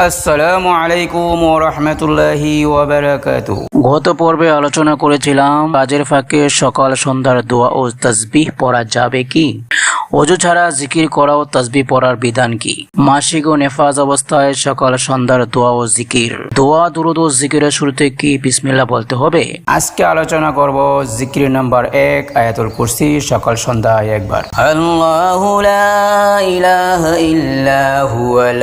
আসসালামু আলাইকুম গত পর্বে আলোচনা করেছিলাম কাজের ফাঁকে সকাল সন্ধ্যার দোয়া ও তসবিহ পড়া যাবে কি? অজু ছাড়া জিকির করা ও তাজবি পড়ার বিধান কি? মাসিক ও নেফাজ অবস্থায় সকাল সন্ধ্যার দোয়া ও জিকির। দোয়া দুরুদ ও জিকিরের শুরুতে কি বিসমিল্লা বলতে হবে? আজকে আলোচনা করব জিকির নাম্বার এক আয়াতুল কুরসি সকাল সন্ধ্যায় একবার। আল্লাহু লা ইলাহা ইল্লা হুয়াল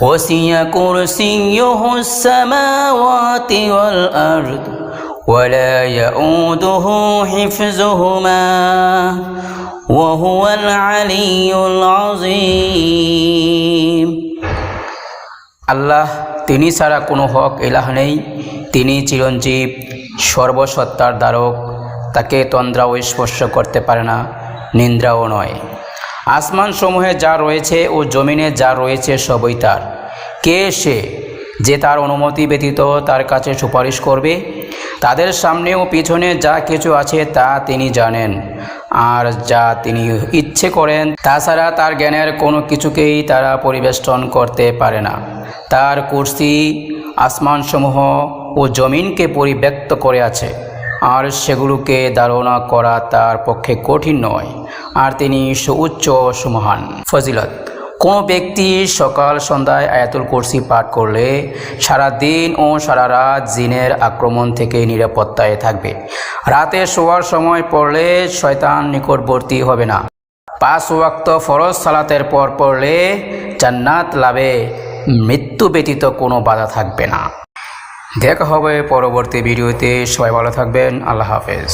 وسع كرسيه السماوات والأرض ولا يؤوده حفظهما وهو العلي العظيم আল্লাহ তিনি ছাড়া কোনো হক এলাহ নেই তিনি চিরঞ্জীব সর্বসত্তার দ্বারক তাকে তন্দ্রাও স্পর্শ করতে পারে না নিন্দ্রাও নয় আসমান সমূহে যা রয়েছে ও জমিনে যা রয়েছে সবই তার। কে সে যে তার অনুমতি ব্যতীত তার কাছে সুপারিশ করবে? তাদের সামনে ও পিছনে যা কিছু আছে তা তিনি জানেন। আর যা তিনি ইচ্ছে করেন, তাছাড়া তার জ্ঞানের কোনো কিছুকেই তারা পরিবেষ্টন করতে পারে না। তার কুর্সি আসমানসমূহ ও জমিনকে পরিব্যক্ত করে আছে। আর সেগুলোকে ধারণা করা তার পক্ষে কঠিন নয়। আর তিনি সুউচ্চ সুমহান। ফজিলত, কোনো ব্যক্তি সকাল সন্ধ্যায় আয়াতুল কুরসি পাঠ করলে সারা দিন ও সারা রাত জিনের আক্রমণ থেকে নিরাপত্তায় থাকবে। রাতে শোয়ার সময় পড়লে শয়তান নিকটবর্তী হবে না। পাঁচ ওয়াক্ত ফরজ সালাতের পর পড়লে জান্নাত লাভে মৃত্যু ব্যতীত কোনো বাধা থাকবে না। দেখা হবে পরবর্তী ভিডিওতে। সবাই ভালো থাকবেন। আল্লাহ হাফেজ।